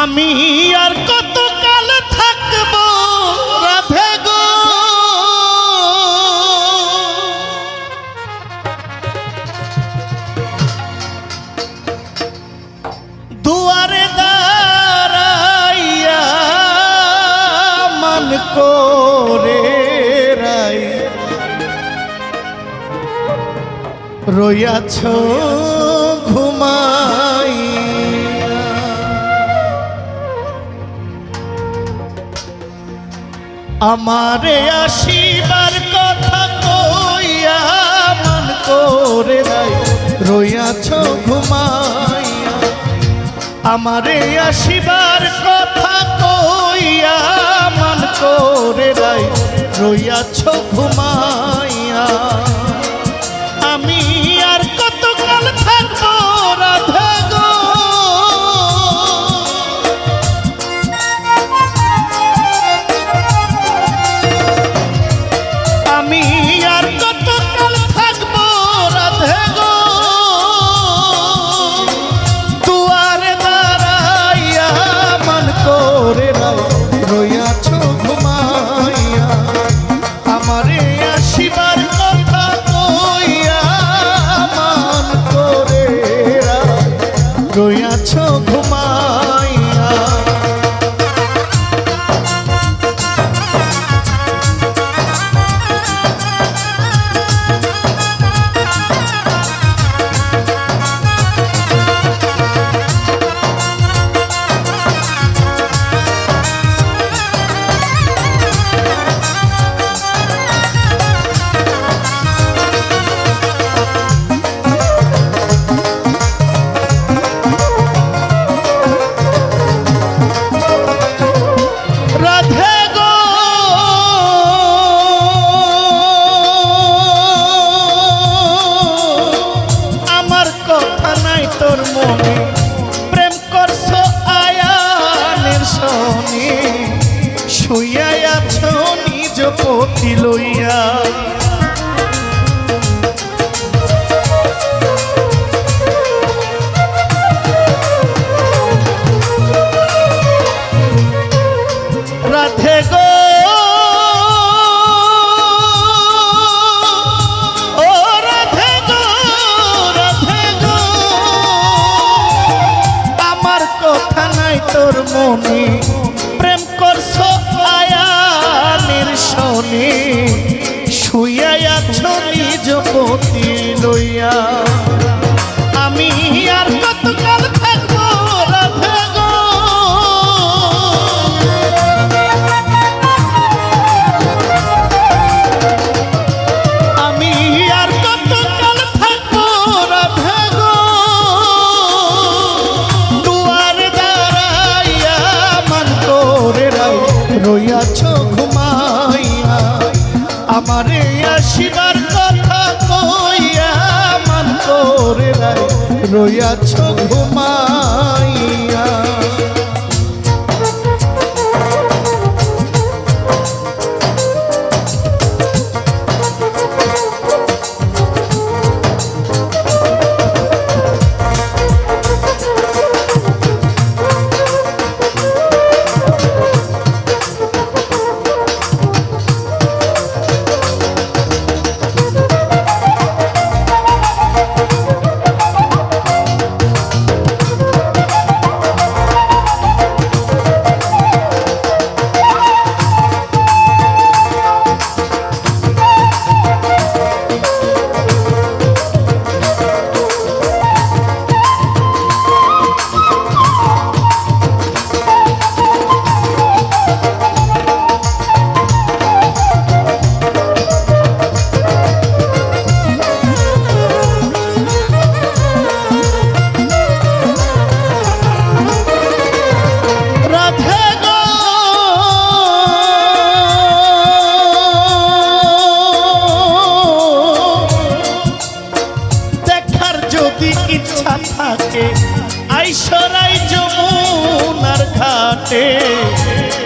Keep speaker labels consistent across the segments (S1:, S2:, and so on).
S1: আমি আর কত কাল থাকব? রাধে গো। দুয়ারে দাঁড়াইয়া মন করে রাই। রইয়াছ আমারে আসিবার কথা কইয়া মন করে নাই। রইয়াছ ঘুমাইয়া। আমারে আসিবার কথা কইয়া মন করে নাই। রইয়াছ ঘুমা লই রইয়াছ ঘুমাই।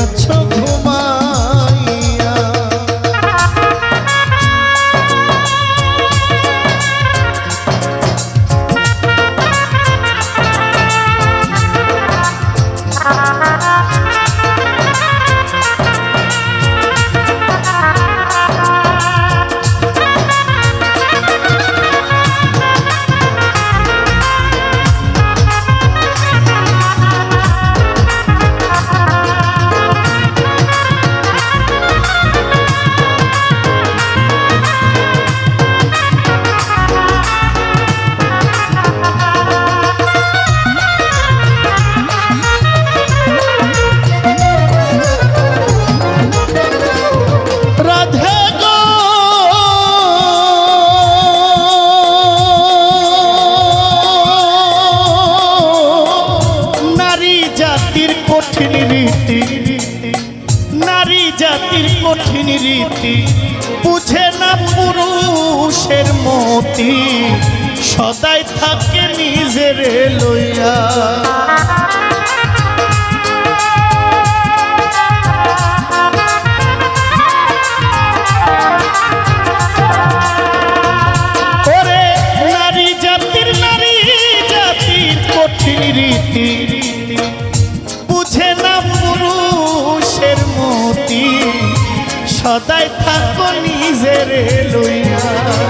S1: আছো রীতি বুঝে না পুরুষের মতি সদাই থাকে নিজের লইয়া। সদাই থাকো নিজের লইয়া।